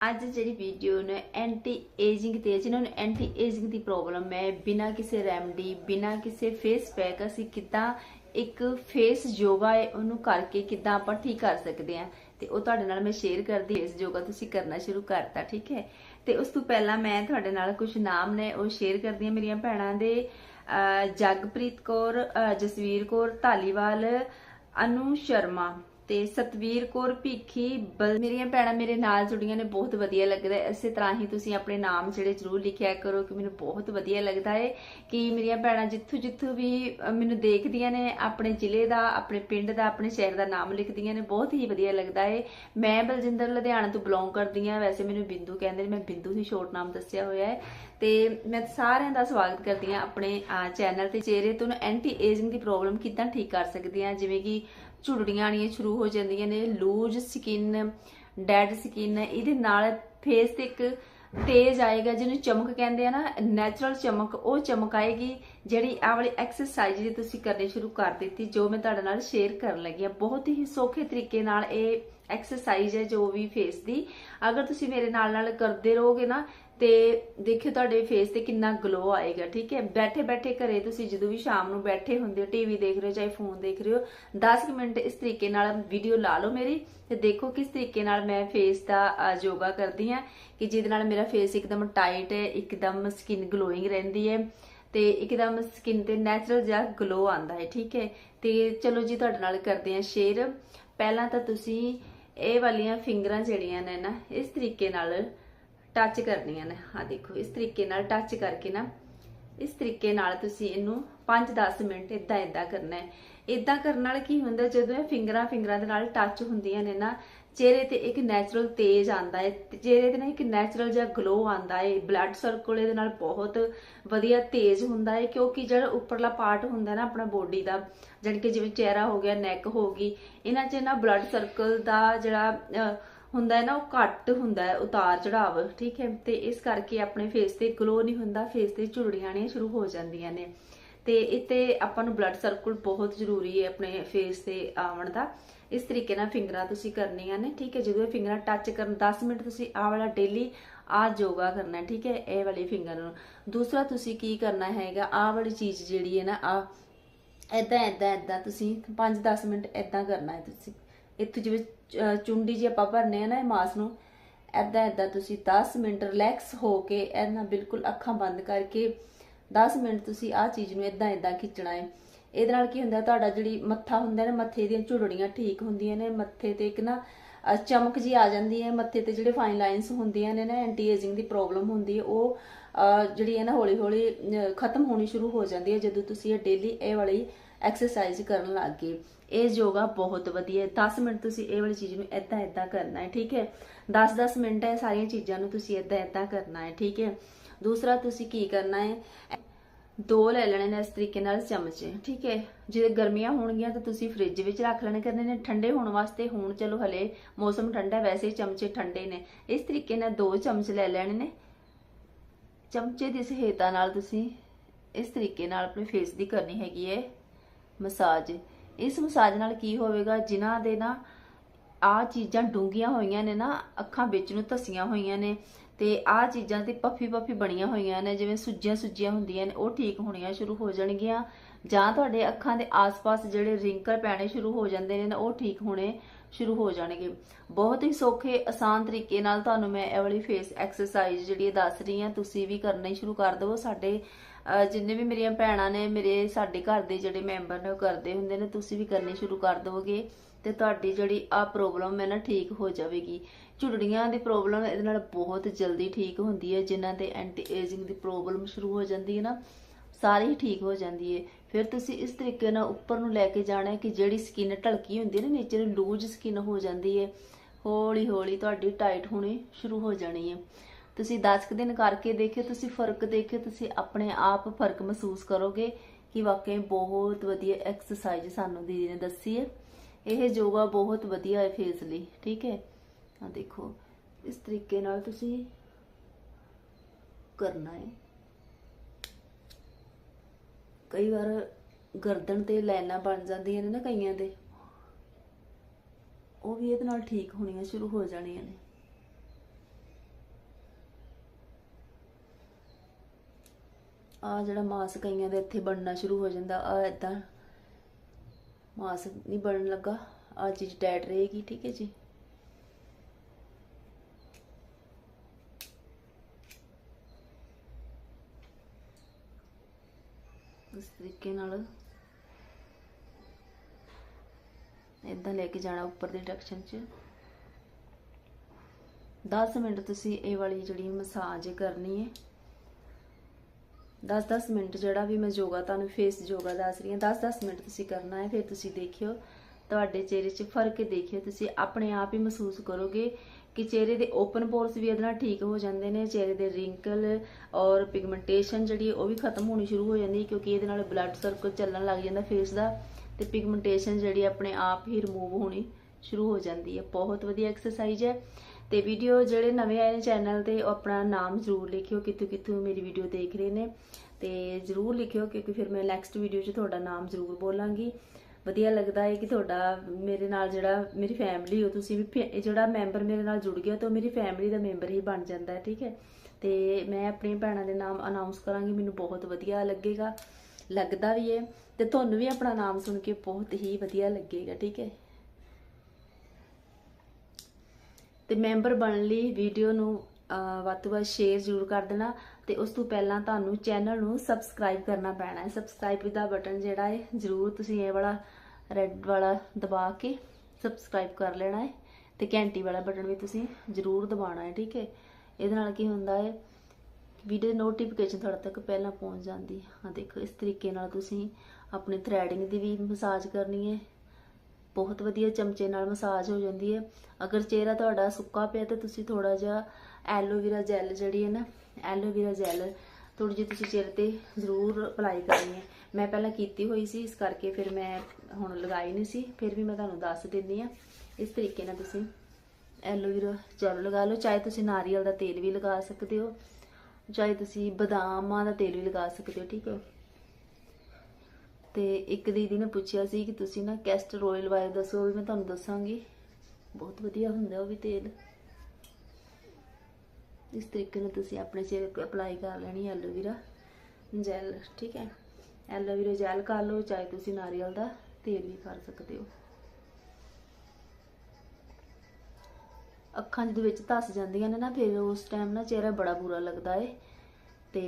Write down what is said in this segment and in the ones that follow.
ਅੱਜ ਜਿਹੜੀ ਵੀਡੀਓ ਨੇ ਐਂਟੀ ਏਜਿੰਗ ਤੇ ਜਿਹਨਾਂ ਨੂੰ ਐਂਟੀ ਏਜਿੰਗ ਦੀ ਪ੍ਰੋਬਲਮ ਹੈ, ਬਿਨਾਂ ਕਿਸੇ ਰੈਮਡੀ ਬਿਨਾਂ ਕਿਸੇ ਫੇਸ ਪੈਕ ਅਸੀਂ ਕਿੱਦਾਂ ਇੱਕ ਫੇਸ ਯੋਗਾ ਹੈ, ਉਹਨੂੰ ਕਰਕੇ ਕਿੱਦਾਂ ਆਪਾਂ ਠੀਕ ਕਰ ਸਕਦੇ ਹਾਂ। ਤੇ ਉਹ ਤੁਹਾਡੇ ਨਾਲ ਮੈਂ ਸ਼ੇਅਰ ਕਰਦੀ ਇਸ ਯੋਗਾ ਤੁਸੀਂ ਕਰਨਾ ਸ਼ੁਰੂ ਕਰਤਾ, ਠੀਕ ਹੈ? ਤੇ ਉਸ ਤੋਂ ਪਹਿਲਾਂ ਮੈਂ ਤੁਹਾਡੇ ਨਾਲ ਕੁਝ ਨਾਮ ਨੇ, ਉਹ ਸ਼ੇਅਰ ਕਰਦੀ ਹਾਂ ਮੇਰੀਆਂ ਭੈਣਾਂ ਦੇ ਜਗਪ੍ਰੀਤ ਕੌਰ ਜਸਵੀਰ ਕੌਰ, ਧਾਲੀਵਾਲ, ਅਨੂ ਸ਼ਰਮਾ। ਤੇ ਸਤਵੀਰ ਕੌਰ ਭੀਖੀ, ਬਲ- ਮੇਰੀਆਂ ਭੈਣਾਂ ਮੇਰੇ ਨਾਲ ਜੁੜੀਆਂ ਨੇ, ਬਹੁਤ ਵਧੀਆ ਲੱਗਦਾ ਹੈ। ਇਸੇ ਤਰ੍ਹਾਂ ਹੀ ਤੁਸੀਂ ਆਪਣੇ ਨਾਮ ਜਿਹੜੇ ਜ਼ਰੂਰ ਲਿਖਿਆ ਕਰੋ ਕਿ ਮੈਨੂੰ ਬਹੁਤ ਵਧੀਆ ਲੱਗਦਾ ਹੈ ਕਿ ਮੇਰੀਆਂ ਭੈਣਾਂ ਜਿੱਥੋਂ ਜਿੱਥੋਂ ਵੀ ਮੈਨੂੰ ਦੇਖਦੀਆਂ ਨੇ, ਆਪਣੇ ਜ਼ਿਲ੍ਹੇ ਦਾ, ਆਪਣੇ ਪਿੰਡ ਦਾ, ਆਪਣੇ ਸ਼ਹਿਰ ਦਾ ਨਾਮ ਲਿਖਦੀਆਂ ਨੇ, ਬਹੁਤ ਹੀ ਵਧੀਆ ਲੱਗਦਾ ਹੈ। ਮੈਂ ਬਲਜਿੰਦਰ ਲੁਧਿਆਣਾ ਤੋਂ ਬਿਲੋਂਗ ਕਰਦੀ ਹਾਂ। ਵੈਸੇ ਮੈਨੂੰ ਬਿੰਦੂ ਕਹਿੰਦੇ ਨੇ, ਮੈਂ ਬਿੰਦੂ ਹੀ ਸ਼ੋਰਟ ਨਾਮ ਦੱਸਿਆ ਹੋਇਆ ਹੈ। ਤੇ ਮੈਂ ਸਾਰਿਆਂ ਦਾ ਸਵਾਗਤ ਕਰਦੀ ਹਾਂ ਆਪਣੇ ਚੈਨਲ ਤੇ। ਚਿਹਰੇ ਤੋਂ ਐਂਟੀ ਏਜਿੰਗ ਦੀ ਪ੍ਰੋਬਲਮ ਕਿੱਦਾਂ ਠੀਕ ਕਰ ਸਕਦੇ ਹਾਂ? ਜਿਵੇਂ ਕਿ ਝੁਰੜੀਆਂ ਆਣੀਆਂ ਸ਼ੁਰੂ ਹੋ ਜਾਂਦੀਆਂ ਨੇ, ਲੂਜ਼ ਸਕਿਨ ਡੈਡ ਸਕਿਨ ਇਹਦੇ ਨਾਲ ਫੇਸ ਤੇ ਇੱਕ ਤੇਜ਼ ਆਏਗਾ, ਜਿਹਨੂੰ ਚਮਕ ਕਹਿੰਦੇ ਆ ਨਾ ਨੈਚੁਰਲ ਚਮਕ, ਉਹ ਚਮਕ ਆਏਗੀ, ਜਿਹੜੀ ਆ ਵਾਲੀ ਐਕਸਰਸਾਈਜ਼ ਜਿਹੜੀ ਤੁਸੀਂ ਕਰਨੀ ਸ਼ੁਰੂ ਕਰ ਦਿੱਤੀ, ਜੋ ਮੈਂ ਤੁਹਾਡੇ ਨਾਲ ਸ਼ੇਅਰ ਕਰਨ ਲੱਗੀ ਆ ਬਹੁਤ ਹੀ ਸੌਖੇ ਤਰੀਕੇ ਨਾਲ ਇਹ ਐਕਸਰਸਾਈਜ਼ ਹੈ ਜੋ ਵੀ ਫੇਸ ਦੀ। ਅਗਰ ਤੁਸੀਂ ਮੇਰੇ ਨਾਲ ਨਾਲ ਕਰਦੇ ਰਹੋਗੇ ਨਾ, ਤੇ ਦੇਖਿਓ ਤੁਹਾਡੇ ਫੇਸ ਤੇ ਕਿੰਨਾ ਗਲੋ ਆਏਗਾ, ਠੀਕ ਹੈ? ਬੈਠੇ ਬੈਠੇ ਘਰੇ ਤੁਸੀਂ ਜਦੋਂ ਵੀ ਸ਼ਾਮ ਨੂੰ ਬੈਠੇ ਹੁੰਦੇ ਹੋ ਟੀਵੀ ਦੇਖ ਰਹੇ ਹੋ ਚਾਹੇ ਫੋਨ ਦੇਖ ਰਹੇ ਹੋ 10 ਮਿੰਟ ਇਸ ਤਰੀਕੇ ਨਾਲ ਵੀਡੀਓ ਲਾ ਲਓ ਮੇਰੀ ਤੇ ਦੇਖੋ ਕਿਸ ਤਰੀਕੇ ਨਾਲ ਮੈਂ ਫੇਸ ਦਾ ਯੋਗਾ ਕਰਦੀ ਹਾਂ ਕਿ ਜਿਹਦੇ ਨਾਲ ਮੇਰਾ ਫੇਸ ਇੱਕਦਮ ਟਾਈਟ ਹੈ, ਇੱਕਦਮ ਸਕਿਨ ਗਲੋਇੰਗ ਰਹਿੰਦੀ ਹੈ ਤੇ ਇੱਕਦਮ ਸਕਿਨ ਤੇ ਨੈਚੁਰਲ ਜਿਹਾ ਗਲੋ ਆਂਦਾ ਹੈ, ਠੀਕ ਹੈ? ਤੇ ਚਲੋ ਜੀ, ਤੁਹਾਡੇ ਨਾਲ ਕਰਦੇ ਹਾਂ ਸ਼ੇਅਰ ਪਹਿਲਾਂ ਤਾਂ ਤੁਸੀਂ ਇਹ ਵਾਲੀਆਂ ਫਿੰਗਰਾਂ ਜਿਹੜੀਆਂ ਨੇ ਨਾ, ਇਸ ਤਰੀਕੇ ਨਾਲ ਟੱਚ ਕਰਨੀਆਂ ਨੇ। ਆ ਦੇਖੋ, ਇਸ ਤਰੀਕੇ ਨਾਲ ਟੱਚ ਕਰਕੇ ਨਾ, ਇਸ ਤਰੀਕੇ ਨਾਲ ਤੁਸੀਂ ਇਹਨੂੰ 5-10 ਮਿੰਟ ਇਦਾਂ ਇਦਾਂ ਕਰਨਾ ਹੈ। ਇਦਾਂ ਕਰਨ ਨਾਲ ਕੀ ਹੁੰਦਾ, ਜਦੋਂ ਇਹ ਫਿੰਗਰਾਂ ਫਿੰਗਰਾਂ ਦੇ ਨਾਲ ਟੱਚ ਹੁੰਦੀਆਂ ਨੇ ਨਾ, ਚਿਹਰੇ ਤੇ ਇੱਕ ਨੈਚੁਰਲ ਤੇਜ਼ ਆਂਦਾ ਹੈ ਤੇ ਚਿਹਰੇ ਤੇ ਨਾ ਇੱਕ ਨੈਚੁਰਲ ਜਿਹਾ ਗਲੋ ਆਂਦਾ ਹੈ ਬਲੱਡ ਸਰਕਲ ਇਹਦੇ ਨਾਲ ਬਹੁਤ ਵਧੀਆ ਤੇਜ਼ ਹੁੰਦਾ ਹੈ ਕਿਉਂਕਿ ਜਿਹੜਾ ਉੱਪਰਲਾ ਪਾਰਟ ਹੁੰਦਾ ਨਾ ਆਪਣਾ ਬੋਡੀ ਦਾ, ਜਾਣੀ ਕਿ ਜਿਵੇਂ ਚਿਹਰਾ ਹੋ ਗਿਆ ਨੈਕ ਹੋ ਗਈ, ਇਹਨਾਂ 'ਚ ਨਾ ਬਲੱਡ ਸਰਕਲ ਦਾ ਜਿਹੜਾ ਹੁੰਦਾ ਹੈ ਨਾ, ਉਹ ਘੱਟ ਹੁੰਦਾ ਹੈ ਉਤਾਰ ਚੜਾਵ, ਠੀਕ ਹੈ? ਤੇ ਇਸ ਕਰਕੇ ਆਪਣੇ ਫੇਸ ਤੇ ਗਲੋ ਨਹੀਂ ਹੁੰਦਾ ਫੇਸ ਤੇ ਝੁਰੜੀਆਂ ਆਣੀਆਂ ਸ਼ੁਰੂ ਹੋ ਜਾਂਦੀਆਂ ਨੇ। ਤੇ ਇੱਥੇ ਆਪਾਂ ਨੂੰ ਬਲੱਡ ਸਰਕਲ ਬਹੁਤ ਜ਼ਰੂਰੀ ਹੈ ਆਪਣੇ ਫੇਸ ਤੇ ਆਉਣ ਦਾ। ਇਸ ਤਰੀਕੇ ਨਾਲ ਫਿੰਗਰਾਂ ਤੁਸੀਂ ਕਰਨੀਆਂ ਨੇ, ਠੀਕ ਹੈ? ਜਦੋਂ ਇਹ ਫਿੰਗਰਾਂ ਟੱਚ ਕਰਨ 10 ਮਿੰਟ ਤੁਸੀਂ ਆਹ ਵਾਲਾ ਡੇਲੀ ਆ ਯੋਗਾ ਕਰਨਾ, ਠੀਕ ਹੈ? ਇਹ ਵਾਲੀ ਫਿੰਗਰ ਨੂੰ। ਦੂਸਰਾ ਤੁਸੀਂ ਕੀ ਕਰਨਾ ਹੈਗਾ, ਆਹ ਵਾਲੀ ਚੀਜ਼ ਜਿਹੜੀ ਹੈ ਨਾ ਆ ਐਦਾਂ ਐਦਾਂ ਐਦਾਂ ਤੁਸੀਂ 5-10 ਮਿੰਟ ਐਦਾਂ ਕਰਨਾ ਹੈ ਤੁਸੀਂ। ਇੱਥੇ ਜਿਵੇਂ ਚੁੰਡੀ ਜੀ ਆਪਾਂ ਭਰਨੇ ਆ ਨਾ ਇਹ ਮਾਸ ਨੂੰ ਐਦਾਂ ਐਦਾਂ ਤੁਸੀਂ 10 ਮਿੰਟ ਰਿਲੈਕਸ ਹੋ ਕੇ ਇਹਨਾਂ ਬਿਲਕੁਲ ਅੱਖਾਂ ਬੰਦ ਕਰਕੇ 10 ਮਿੰਟ ਤੁਸੀਂ ਆਹ ਚੀਜ਼ ਨੂੰ ਐਦਾਂ ਐਦਾਂ ਖਿੱਚਣਾ ਹੈ ਇਹਦੇ ਨਾਲ ਕੀ ਹੁੰਦਾ, ਤੁਹਾਡਾ ਜਿਹੜੀ ਮੱਥਾ ਹੁੰਦਾ ਨਾ, ਮੱਥੇ ਦੀਆਂ ਝੁਰੜੀਆਂ ਠੀਕ ਹੁੰਦੀਆਂ ਨੇ, ਮੱਥੇ ਤੇ ਇੱਕ ਨਾ ਚਮਕ ਜੀ ਆ ਜਾਂਦੀ ਹੈ ਮੱਥੇ ਤੇ ਜਿਹੜੇ ਫਾਈਨ ਲਾਈਨਸ ਹੁੰਦੀਆਂ ਨੇ ਨਾ ਐਂਟੀ ਏਜਿੰਗ ਦੀ ਪ੍ਰੋਬਲਮ ਹੁੰਦੀ ਹੈ ਉਹ ਜਿਹੜੀ ਹੈ ਨਾ ਹੌਲੀ ਹੌਲੀ ਖਤਮ ਹੋਣੀ ਸ਼ੁਰੂ ਹੋ ਜਾਂਦੀ ਹੈ ਜਦੋਂ ਤੁਸੀਂ ਇਹ ਡੇਲੀ ਇਹ ਵਾਲੀ ਐਕਸਰਸਾਈਜ਼ ਕਰਨ ਲੱਗ ਗਏ। ਇਹ ਯੋਗਾ ਬਹੁਤ ਵਧੀਆ ਹੈ 10 ਮਿੰਟ ਤੁਸੀਂ ਇਹ ਵਾਲੀ ਚੀਜ਼ ਨੂੰ ਇਦਾਂ ਇਦਾਂ ਕਰਨਾ ਹੈ ਠੀਕ ਹੈ 10-10 ਮਿੰਟ ਇਹ ਸਾਰੀਆਂ ਚੀਜ਼ਾਂ ਨੂੰ ਤੁਸੀਂ ਇਦਾਂ ਇਦਾਂ ਕਰਨਾ ਹੈ ਠੀਕ ਹੈ ਦੂਸਰਾ ਤੁਸੀਂ ਕੀ ਕਰਨਾ ਹੈ? ਦੋ ਲੈ ਲੈਣੇ ਨੇ ਇਸ ਤਰੀਕੇ ਨਾਲ ਚਮਚੇ, ਠੀਕ ਹੈ? ਜੇ ਗਰਮੀਆਂ ਹੋਣਗੀਆਂ ਤਾਂ ਤੁਸੀਂ ਫ੍ਰਿਜ ਵਿੱਚ ਰੱਖ ਲੈਣੇ ਕਰਨੇ ਨੇ ਠੰਡੇ ਹੋਣ ਵਾਸਤੇ ਹੁਣ ਚਲੋ ਹਲੇ ਮੌਸਮ ਠੰਡਾ ਵੈਸੇ ਹੀ ਚਮਚੇ ਠੰਡੇ ਨੇ। ਇਸ ਤਰੀਕੇ ਨਾਲ ਦੋ ਚਮਚ ਲੈ ਲੈਣੇ ਨੇ। ਚਮਚੇ ਦੀ ਸਹਾਇਤਾ ਨਾਲ ਤੁਸੀਂ ਇਸ ਤਰੀਕੇ ਨਾਲ ਆਪਣੇ ਫੇਸ ਦੀ ਕਰਨੀ ਹੈਗੀ ਹੈ ਮਸਾਜ। ਇਸ ਮਸਾਜ ਨਾਲ ਕੀ ਹੋਵੇਗਾ, ਜਿਨ੍ਹਾਂ ਦੇ ਨਾ ਆ ਚੀਜ਼ਾਂ ਡੂੰਘੀਆਂ ਹੋਈਆਂ ਨੇ ਨਾ, ਅੱਖਾਂ ਵਿੱਚ ਨੂੰ ਧਸੀਆਂ ਹੋਈਆਂ ਨੇ ਤੇ ਆਹ ਚੀਜ਼ਾਂ ਤੇ ਪੱਫੀ ਪੱਫੀ ਬਣੀਆਂ ਹੋਈਆਂ ਨੇ, ਜਿਵੇਂ ਸੁੱਜੀਆਂ ਸੁੱਜੀਆਂ ਹੁੰਦੀਆਂ ਨੇ, ਉਹ ਠੀਕ ਹੋਣੀਆਂ ਸ਼ੁਰੂ ਹੋ ਜਾਣਗੀਆਂ। ਜਾਂ ਤੁਹਾਡੇ ਅੱਖਾਂ ਦੇ ਆਸ-ਪਾਸ ਜਿਹੜੇ ਰਿੰਕਲ ਪੈਣੇ ਸ਼ੁਰੂ ਹੋ ਜਾਂਦੇ ਨੇ ਨਾ ਉਹ ਠੀਕ ਹੋਣੇ ਸ਼ੁਰੂ ਹੋ ਜਾਣਗੇ। ਬਹੁਤ ਹੀ ਸੌਖੇ, ਆਸਾਨ ਤਰੀਕੇ ਨਾਲ ਤੁਹਾਨੂੰ ਮੈਂ ਇਹ ਵਾਲੀ ਫੇਸ ਐਕਸਰਸਾਈਜ਼ ਜਿਹੜੀ ਦੱਸ ਰਹੀ ਹਾਂ, ਤੁਸੀਂ ਵੀ ਕਰਨਾ ਸ਼ੁਰੂ ਕਰ ਦਿਓ ਸਾਡੇ ਜਿੰਨੇ ਵੀ ਮੇਰੀਆਂ ਭੈਣਾਂ ਨੇ, ਮੇਰੇ ਸਾਡੇ ਘਰ ਦੇ ਜਿਹੜੇ ਮੈਂਬਰ ਨੇ, ਉਹ ਕਰਦੇ ਹੁੰਦੇ ਨੇ, ਤੁਸੀਂ ਵੀ ਕਰਨੀ ਸ਼ੁਰੂ ਕਰ ਦਿਓਗੇ ਤੇ ਤੁਹਾਡੀ ਜਿਹੜੀ ਆ ਪ੍ਰੋਬਲਮ ਹੈ ਨਾ ਠੀਕ ਹੋ ਜਾਵੇਗੀ। ਝੁਰੜੀਆਂ ਦੀ ਪ੍ਰੋਬਲਮ ਇਹਦੇ ਨਾਲ ਬਹੁਤ ਜਲਦੀ ਠੀਕ ਹੁੰਦੀ ਹੈ, ਜਿਨ੍ਹਾਂ ਦੇ ਐਂਟੀ ਏਜਿੰਗ ਦੀ ਪ੍ਰੋਬਲਮ ਸ਼ੁਰੂ ਹੋ ਜਾਂਦੀ ਹੈ ਨਾ, ਸਾਰੀ ਹੀ ਠੀਕ ਹੋ ਜਾਂਦੀ ਹੈ। ਫਿਰ ਤੁਸੀਂ ਇਸ ਤਰੀਕੇ ਨਾਲ ਉੱਪਰ ਨੂੰ ਲੈ ਕੇ ਜਾਣਾ ਹੈ ਕਿ ਜਿਹੜੀ ਸਕਿਨ ਢਲਕੀ ਹੁੰਦੀ ਹੈ ਨਾ, ਨੀਚੇ ਨੂੰ ਲੂਜ਼ ਸਕਿਨ ਹੋ ਜਾਂਦੀ ਹੈ। ਹੌਲੀ ਹੌਲੀ ਤੁਹਾਡੀ ਟਾਈਟ ਹੋਣੀ ਸ਼ੁਰੂ ਹੋ ਜਾਣੀ ਹੈ। ਤੁਸੀਂ 10 ਕੁ ਦਿਨ ਕਰਕੇ ਦੇਖਿਓ, ਤੁਸੀਂ ਫ਼ਰਕ ਦੇਖਿਓ, ਤੁਸੀਂ ਆਪਣੇ ਆਪ ਫ਼ਰਕ ਮਹਿਸੂਸ ਕਰੋਗੇ ਕਿ ਵਾਕਈ ਬਹੁਤ ਵਧੀਆ ਐਕਸਰਸਾਈਜ਼ ਸਾਨੂੰ ਦੀਦੀ ਨੇ ਦੱਸੀ ਹੈ। ਇਹ ਯੋਗਾ ਬਹੁਤ ਵਧੀਆ ਹੈ ਫੇਸ ਲਈ, ਠੀਕ ਹੈ? ਆ ਦੇਖੋ, ਇਸ ਤਰੀਕੇ ਨਾਲ ਤੁਸੀਂ ਕਰਨਾ ਹੈ। ਕਈ ਵਾਰ ਗਰਦਨ ਤੇ ਲਾਈਨਾਂ ਬਣ ਜਾਂਦੀਆਂ ਨੇ ਨਾ ਕਈਆਂ ਦੇ, ਉਹ ਵੀ ਇਹਦੇ ਨਾਲ ਠੀਕ ਹੋਣੀਆਂ ਸ਼ੁਰੂ ਹੋ ਜਾਣੀਆਂ ਨੇ। ਆ ਜਿਹੜਾ ਮਾਸ ਕਈਆਂ ਦੇ ਇੱਥੇ ਬਣਨਾ ਸ਼ੁਰੂ ਹੋ ਜਾਂਦਾ, ਆ ਇਦਾਂ ਮਾਸ ਨਹੀਂ ਬਣਨ ਲੱਗਾ, ਆ ਚੀਜ਼ ਟੈਟ ਰਹੇਗੀ, ਠੀਕ ਹੈ ਜੀ। ਇਸ ਤਰੀਕੇ ਨਾਲ ਇਦਾਂ ਲੈ ਕੇ ਜਾਣਾ ਉੱਪਰ ਦੀ ਡਾਇਰੈਕਸ਼ਨ 'ਚ। 10 ਮਿੰਟ ਤੁਸੀਂ ਇਹ ਵਾਲੀ ਜਿਹੜੀ ਮਸਾਜ ਕਰਨੀ ਹੈ 10-10 ਮਿੰਟ ਜਿਹੜਾ ਵੀ ਮੈਂ ਯੋਗਾ ਤੁਹਾਨੂੰ ਫੇਸ ਯੋਗਾ ਦੱਸ ਰਹੀ ਹਾਂ 10-10 ਮਿੰਟ ਤੁਸੀਂ ਕਰਨਾ ਹੈ, ਫਿਰ ਤੁਸੀਂ ਦੇਖਿਓ। ਤੁਹਾਡੇ ਚਿਹਰੇ 'ਚ ਫ਼ਰਕ ਦੇਖਿਓ, ਤੁਸੀਂ ਆਪਣੇ ਆਪ ਹੀ ਮਹਿਸੂਸ ਕਰੋਗੇ ਕਿ ਚਿਹਰੇ ਦੇ ਓਪਨ ਪੋਰਸ ਵੀ ਇਹਦੇ ਨਾਲ ਠੀਕ ਹੋ ਜਾਂਦੇ ਨੇ, ਚਿਹਰੇ ਦੇ ਰਿੰਕਲ ਔਰ ਪਿਗਮੈਂਟੇਸ਼ਨ ਜਿਹੜੀ ਉਹ ਵੀ ਖਤਮ ਹੋਣੀ ਸ਼ੁਰੂ ਹੋ ਜਾਂਦੀ ਕਿਉਂਕਿ ਇਹਦੇ ਨਾਲ ਬਲੱਡ ਸਰਕਲ ਚੱਲਣ ਲੱਗ ਜਾਂਦਾ ਫੇਸ ਦਾ ਤੇ ਪਿਗਮੈਂਟੇਸ਼ਨ ਜਿਹੜੀ ਆਪਣੇ ਆਪ ਹੀ ਰਿਮੂਵ ਹੋਣੀ ਸ਼ੁਰੂ ਹੋ ਜਾਂਦੀ ਹੈ। ਬਹੁਤ ਵਧੀਆ ਐਕਸਰਸਾਈਜ਼ ਹੈ। ਤੇ ਵੀਡੀਓ ਜਿਹੜੇ ਨਵੇਂ ਆਏ ਨੇ ਚੈਨਲ ਤੇ, ਉਹ ਆਪਣਾ ਨਾਮ ਜ਼ਰੂਰ ਲਿਖਿਓ ਕਿੱਥੋਂ ਕਿੱਥੋਂ ਮੇਰੀ ਵੀਡੀਓ ਦੇਖ ਰਹੇ ਨੇ। ਤੇ ਜ਼ਰੂਰ ਲਿਖਿਓ ਕਿਉਂਕਿ ਫਿਰ ਮੈਂ ਨੈਕਸਟ ਵੀਡੀਓ 'ਚ ਤੁਹਾਡਾ ਨਾਮ ਜ਼ਰੂਰ ਬੋਲਾਂਗੀ। ਵਧੀਆ ਲੱਗਦਾ ਹੈ ਕਿ ਤੁਹਾਡਾ, ਮੇਰੇ ਨਾਲ ਜਿਹੜਾ ਮੇਰੀ ਫੈਮਿਲੀ ਹੋ, ਤੁਸੀਂ ਵੀ ਫੈ- ਜਿਹੜਾ ਮੈਂਬਰ ਮੇਰੇ ਨਾਲ ਜੁੜ ਗਿਆ ਤਾਂ ਉਹ ਮੇਰੀ ਫੈਮਿਲੀ ਦਾ ਮੈਂਬਰ ਹੀ ਬਣ ਜਾਂਦਾ ਹੈ ਠੀਕ ਹੈ ਤੇ ਮੈਂ ਆਪਣੀ ਭੈਣਾਂ ਦੇ ਨਾਮ ਅਨਾਉਂਸ ਕਰਾਂਗੀ, ਮੈਨੂੰ ਬਹੁਤ ਵਧੀਆ ਲੱਗੇਗਾ, ਲੱਗਦਾ ਵੀ ਹੈ ਤੇ ਤੁਹਾਨੂੰ ਵੀ ਆਪਣਾ ਨਾਮ ਸੁਣ ਕੇ ਬਹੁਤ ਹੀ ਵਧੀਆ ਲੱਗੇਗਾ, ਠੀਕ ਹੈ ਤੇ ਮੈਂਬਰ ਬਣਨ ਲਈ ਵੀਡੀਓ ਨੂੰ ਵੱਧ ਤੋਂ ਵੱਧ ਸ਼ੇਅਰ ਜ਼ਰੂਰ ਕਰ ਦੇਣਾ ਤੇ ਉਸ ਤੋਂ ਪਹਿਲਾਂ ਤੁਹਾਨੂੰ ਚੈਨਲ ਨੂੰ ਸਬਸਕ੍ਰਾਈਬ ਕਰਨਾ ਪੈਣਾ ਹੈ। ਸਬਸਕ੍ਰਾਈਬ ਦਾ ਬਟਨ ਜਿਹੜਾ ਹੈ, ਜ਼ਰੂਰ ਤੁਸੀਂ ਇਹ ਵਾਲਾ ਰੈੱਡ ਵਾਲਾ ਦਬਾ ਕੇ ਸਬਸਕ੍ਰਾਈਬ ਕਰ ਲੈਣਾ ਹੈ ਤੇ ਘੰਟੀ ਵਾਲਾ ਬਟਨ ਵੀ ਤੁਸੀਂ ਜ਼ਰੂਰ ਦਬਾਉਣਾ ਹੈ, ਠੀਕ ਹੈ? ਇਹਦੇ ਨਾਲ ਕੀ ਹੁੰਦਾ ਹੈ ਵੀਡੀਓ ਨੋਟੀਫਿਕੇਸ਼ਨ ਤੁਹਾਡੇ ਤੱਕ ਪਹਿਲਾਂ ਪਹੁੰਚ ਜਾਂਦੀ ਹੈ। ਆ ਦੇਖੋ, ਇਸ ਤਰੀਕੇ ਨਾਲ ਤੁਸੀਂ ਆਪਣੀ ਥ੍ਰੈਡਿੰਗ ਦੀ ਵੀ ਮਸਾਜ ਕਰਨੀ ਹੈ। ਬਹੁਤ ਵਧੀਆ ਚਮਚੇ ਨਾਲ ਮਸਾਜ ਹੋ ਜਾਂਦੀ ਹੈ। ਅਗਰ ਚਿਹਰਾ ਤੁਹਾਡਾ ਸੁੱਕਾ ਪਿਆ ਤਾਂ ਤੁਸੀਂ ਥੋੜਾ ਜਿਹਾ ਐਲੋਵੇਰਾ ਜੈਲ ਜਿਹੜੀ ਹੈ ਨਾ ਐਲੋਵੇਰਾ ਜੈਲ ਥੋੜੀ ਜਿਹੀ ਤੁਸੀਂ ਚਿਹਰੇ ਤੇ ਜ਼ਰੂਰ ਅਪਲਾਈ ਕਰਨੀ ਹੈ। ਮੈਂ ਪਹਿਲਾਂ ਕੀਤੀ ਹੋਈ ਸੀ, ਇਸ ਕਰਕੇ ਫਿਰ ਮੈਂ ਹੁਣ ਲਗਾਈ ਨਹੀਂ ਸੀ, ਫਿਰ ਵੀ ਮੈਂ ਤੁਹਾਨੂੰ ਦੱਸ ਦਿੰਦੀ ਆ ਇਸ ਤਰੀਕੇ ਨਾਲ ਤੁਸੀਂ ਐਲੋਵੇਰਾ ਜੈਲ ਲਗਾ ਲਓ, ਚਾਹੇ ਤੁਸੀਂ ਨਾਰੀਅਲ ਦਾ ਤੇਲ ਵੀ ਲਗਾ ਸਕਦੇ ਹੋ, ਚਾਹੇ ਤੁਸੀਂ ਬਦਾਮਾਂ ਦਾ ਤੇਲ ਵੀ ਲਗਾ ਸਕਦੇ ਹੋ, ਠੀਕ ਹੈ। ਤੇ ਇੱਕ ਦੀਦੀ ਨੇ ਪੁੱਛਿਆ ਸੀ ਕਿ ਤੁਸੀਂ ਨਾ ਕੈਸਟਰ ਆਇਲ ਬਾਰੇ ਦੱਸੋ, ਵੀ ਮੈਂ ਤੁਹਾਨੂੰ ਦੱਸਾਂਗੀ। ਬਹੁਤ ਵਧੀਆ ਹੁੰਦਾ ਉਹ ਵੀ ਤੇਲ। ਇਸ ਤਰੀਕੇ ਨਾਲ ਤੁਸੀਂ ਆਪਣੇ ਚਿਹਰੇ ਅਪਲਾਈ ਕਰ ਲੈਣੀ ਐਲੋਵੀਰਾ ਐਲੋਵੇਰਾ ਜੈਲ ਠੀਕ ਹੈ? ਐਲੋਵੀਰਾ ਜੈਲ ਕਰ ਲਓ, ਚਾਹੇ ਤੁਸੀਂ ਨਾਰੀਅਲ ਦਾ ਤੇਲ ਵੀ ਕਰ ਸਕਦੇ ਹੋ। ਅੱਖਾਂ ਦੇ ਵਿੱਚ ਧੱਸ ਜਾਂਦੀਆਂ ਨੇ ਨਾ, ਫਿਰ ਉਸ ਟਾਈਮ ਨਾ ਚਿਹਰਾ ਬੜਾ ਬੁਰਾ ਲੱਗਦਾ ਏ ਤੇ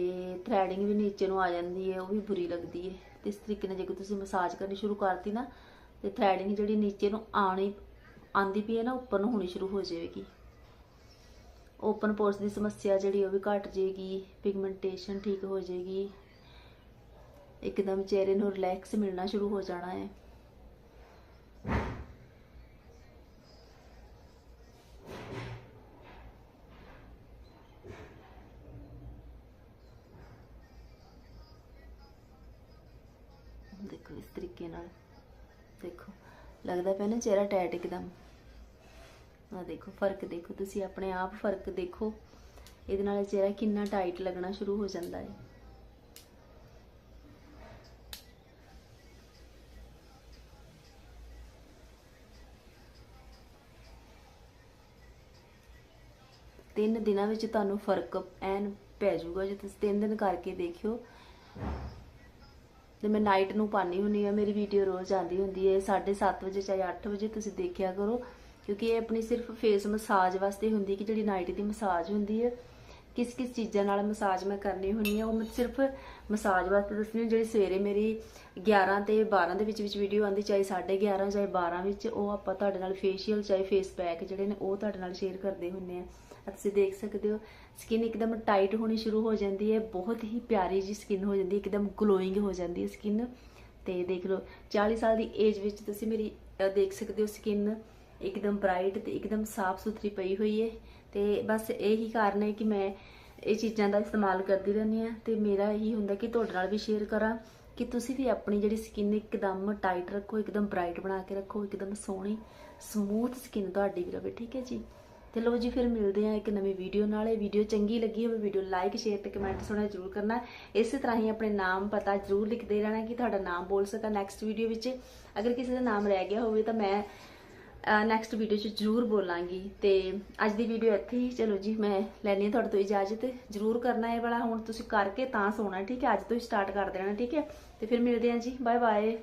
ਥ੍ਰੈਡਿੰਗ ਵੀ ਨੀਚੇ ਨੂੰ ਆ ਜਾਂਦੀ ਹੈ ਉਹ ਵੀ ਬੁਰੀ ਲੱਗਦੀ ਹੈ ਇਸ ਤਰੀਕੇ ਨਾਲ ਜੇ ਤੁਸੀਂ ਮਸਾਜ ਕਰਨੀ ਸ਼ੁਰੂ ਕਰਤੀ ਨਾ, ਤੇ ਥ੍ਰੈਡਿੰਗ ਜਿਹੜੀ ਨੀਚੇ ਨੂੰ ਆਣੀ ਆਂਦੀ ਪਈ ਹੈ ਨਾ, ਉੱਪਰ ਨੂੰ ਹੋਣੀ ਸ਼ੁਰੂ ਹੋ ਜਾਵੇਗੀ। ਓਪਨ ਪੋਰਸ ਦੀ ਸਮੱਸਿਆ ਜਿਹੜੀ ਉਹ ਵੀ ਘਟ ਜਾਏਗੀ ਪਿਗਮੈਂਟੇਸ਼ਨ ਠੀਕ ਹੋ ਜਾਏਗੀ। ਇੱਕਦਮ ਚਿਹਰੇ ਨੂੰ ਰਿਲੈਕਸ ਮਿਲਣਾ ਸ਼ੁਰੂ ਹੋ ਜਾਣਾ ਹੈ। ਦੇਖੋ, ਇਸ ਤਰੀਕੇ ਨਾਲ। ਦੇਖੋ, ਲੱਗਦਾ ਪਿਆ ਨਾ ਚਿਹਰਾ ਟੈਟ ਇੱਕਦਮ। ਆ ਦੇਖੋ, ਫ਼ਰਕ ਦੇਖੋ, ਤੁਸੀਂ ਆਪਣੇ ਆਪ ਫ਼ਰਕ ਦੇਖੋ। ਇਹਦੇ ਨਾਲ ਚਿਹਰਾ ਕਿੰਨਾ ਟਾਈਟ ਲੱਗਣਾ ਸ਼ੁਰੂ ਹੋ ਜਾਂਦਾ ਹੈ। ਤਿੰਨ ਦਿਨਾਂ ਵਿੱਚ ਤੁਹਾਨੂੰ ਫ਼ਰਕ ਐਨ ਪੈ ਜਾਊਗਾ। ਜੇ ਤੁਸੀਂ ਤਿੰਨ ਦਿਨ ਕਰਕੇ ਦੇਖਿਓ ਤੇ ਮੈਂ ਨਾਈਟ ਨੂੰ ਪਾਣੀ ਹੁੰਨੀ ਆ ਮੇਰੀ ਵੀਡੀਓ ਰੋਜ਼ ਆਉਂਦੀ ਹੁੰਦੀ ਹੈ 7:30 ਵਜੇ ਚਾਹੇ 8 ਵਜੇ ਤੁਸੀਂ ਦੇਖਿਆ ਕਰੋ, ਕਿਉਂਕਿ ਇਹ ਆਪਣੀ ਸਿਰਫ ਫੇਸ ਮਸਾਜ ਵਾਸਤੇ ਹੁੰਦੀ ਕਿ ਜਿਹੜੀ ਨਾਈਟ ਦੀ ਮਸਾਜ ਹੁੰਦੀ ਹੈ। ਕਿਸ ਕਿਸ ਚੀਜ਼ਾਂ ਨਾਲ ਮਸਾਜ ਮੈਂ ਕਰਨੀ ਹੁੰਨੀ ਆ ਉਹ ਮੈਂ ਸਿਰਫ ਮਸਾਜ ਵਾਸਤੇ ਦੱਸਣੀ ਜਿਹੜੀ ਸਵੇਰੇ ਮੇਰੀ 11 ਤੇ 12 ਦੇ ਵਿੱਚ ਵਿੱਚ ਵੀਡੀਓ ਆਉਂਦੀ, ਚਾਹੇ 11:30 ਚਾਹੇ 12 ਵਿੱਚ, ਉਹ ਆਪਾਂ ਤੁਹਾਡੇ ਨਾਲ ਫੇਸ਼ੀਅਲ ਚਾਹੇ ਫੇਸ ਪੈਕ ਜਿਹੜੇ ਨੇ, ਉਹ ਤੁਹਾਡੇ ਨਾਲ ਸ਼ੇਅਰ ਕਰਦੇ ਹੁੰਨੇ ਆ ਤੁਸੀਂ ਦੇਖ ਸਕਦੇ ਹੋ ਸਕਿਨ ਇੱਕਦਮ ਟਾਈਟ ਹੋਣੀ ਸ਼ੁਰੂ ਹੋ ਜਾਂਦੀ ਹੈ ਬਹੁਤ ਹੀ ਪਿਆਰੀ ਜੀ ਸਕਿਨ ਹੋ ਜਾਂਦੀ ਹੈ ਇੱਕਦਮ ਗਲੋਇੰਗ ਹੋ ਜਾਂਦੀ ਹੈ ਸਕਿਨ ਤੇ ਦੇਖ ਲਓ 40 ਸਾਲ ਦੀ ਏਜ ਵਿੱਚ ਤੁਸੀਂ ਮੇਰੀ ਦੇਖ ਸਕਦੇ ਹੋ ਸਕਿਨ ਇੱਕਦਮ ਬ੍ਰਾਈਟ ਤੇ ਇੱਕਦਮ ਸਾਫ਼ ਸੁਥਰੀ ਪਈ ਹੋਈ ਹੈ ਤੇ ਬਸ ਇਹੀ ਕਾਰਨ ਹੈ ਕਿ ਮੈਂ ਇਹ ਚੀਜ਼ਾਂ ਦਾ ਇਸਤੇਮਾਲ ਕਰਦੀ ਰਹਿੰਦੀ ਹਾਂ ਤੇ ਮੇਰਾ ਇਹੀ ਹੁੰਦਾ ਕਿ ਤੁਹਾਡੇ ਨਾਲ ਵੀ ਸ਼ੇਅਰ ਕਰਾਂ ਕਿ ਤੁਸੀਂ ਵੀ ਆਪਣੀ ਜਿਹੜੀ ਸਕਿਨ ਇੱਕਦਮ ਟਾਈਟ ਰੱਖੋ ਇੱਕਦਮ ਬ੍ਰਾਈਟ ਬਣਾ ਕੇ ਰੱਖੋ ਇੱਕਦਮ ਸੋਹਣੀ ਸਮੂਥ ਸਕਿਨ ਤੁਹਾਡੀ ਵੀ ਰਵੇ ਠੀਕ ਹੈ ਜੀ ਤੇ ਲੋ ਜੀ, ਫਿਰ ਮਿਲਦੇ ਆ ਇੱਕ ਨਵੀਂ ਵੀਡੀਓ ਨਾਲ। ਇਹ ਵੀਡੀਓ ਚੰਗੀ ਲੱਗੀ ਹੋਵੇ ਵੀਡੀਓ ਲਾਈਕ ਸ਼ੇਅਰ ਤੇ ਕਮੈਂਟ ਸੁਣਾ ਜ਼ਰੂਰ ਕਰਨਾ। ਇਸੇ ਤਰ੍ਹਾਂ ਹੀ ਆਪਣੇ ਨਾਮ ਪਤਾ ਜ਼ਰੂਰ ਲਿਖਦੇ ਰਹਿਣਾ ਕਿ ਤੁਹਾਡਾ ਨਾਮ ਬੋਲ ਸਕਾਂ ਨੈਕਸਟ ਵੀਡੀਓ ਵਿੱਚ। ਅਗਰ ਕਿਸੇ ਦਾ ਨਾਮ ਰਹਿ ਗਿਆ ਹੋਵੇ ਤਾਂ ਮੈਂ ਨੈਕਸਟ ਵੀਡੀਓ 'ਚ ਜ਼ਰੂਰ ਬੋਲਾਂਗੀ। ਤੇ ਅੱਜ ਦੀ ਵੀਡੀਓ ਇੱਥੇ ਹੀ। ਚਲੋ ਜੀ, ਮੈਂ ਲੈਣੀ ਹੈ ਤੁਹਾਡੇ ਤੋਂ ਇਜਾਜ਼ਤ। ਜ਼ਰੂਰ ਕਰਨਾ ਇਹ ਵਾਲਾ। ਹੁਣ ਤੁਸੀਂ ਕਰਕੇ ਤਾਂ ਸੋਣਾ, ਠੀਕ ਹੈ? ਅੱਜ ਤੋਂ ਹੀ ਸਟਾਰਟ ਕਰ ਦੇਣਾ, ਠੀਕ ਹੈ? ਤੇ ਫਿਰ ਮਿਲਦੇ ਹਾਂ ਜੀ। Bye bye